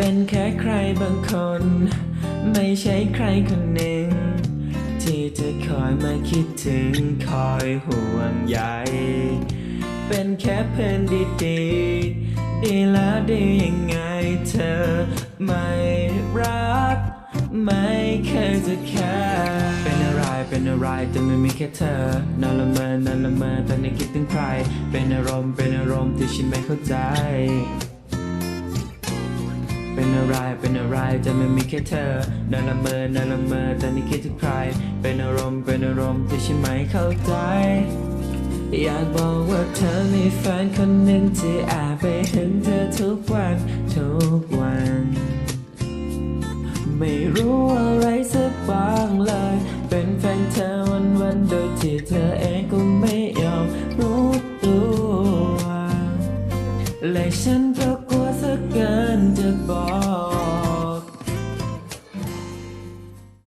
เป็นแค่ใครบางคน ไม่ใช่ใครคนหนึ่ง ที่จะคอยมาคิดถึงคอยห่วงใยเป็นแค่เพื่อนดีๆ ดีแล้วดียังไงเธอไม่รัก ไม่เคยจะแค่เป็นอะไรเป็นอะไรแต่ไม่มีแค่เธอนอนละเมอนอนละเมอตอนนี้คิดถึงใคร เป็นอารมณ์เป็นอารมณ์ที่ฉันไม่เข้าใจ เป็นอะไรจะไม่มีแค่เธอนอนละเมอนอนละเมอแตอนนี้คิดถึงใคร เป็นอารมณ์เป็นอารมณ์ที่ฉันไม่เข้าใจ อยากบอกว่าเธอมีแฟนคนหนึ่งที่แอบไปเห็นเธอทุกวันทุกวัน ไม่รู้อะไรสักบางเลย เป็นแฟนเธอวันวันๆโดยที่เธอเองก็ไม่ยอมรู้ตัวและฉันกลัวสักเกินจะบอก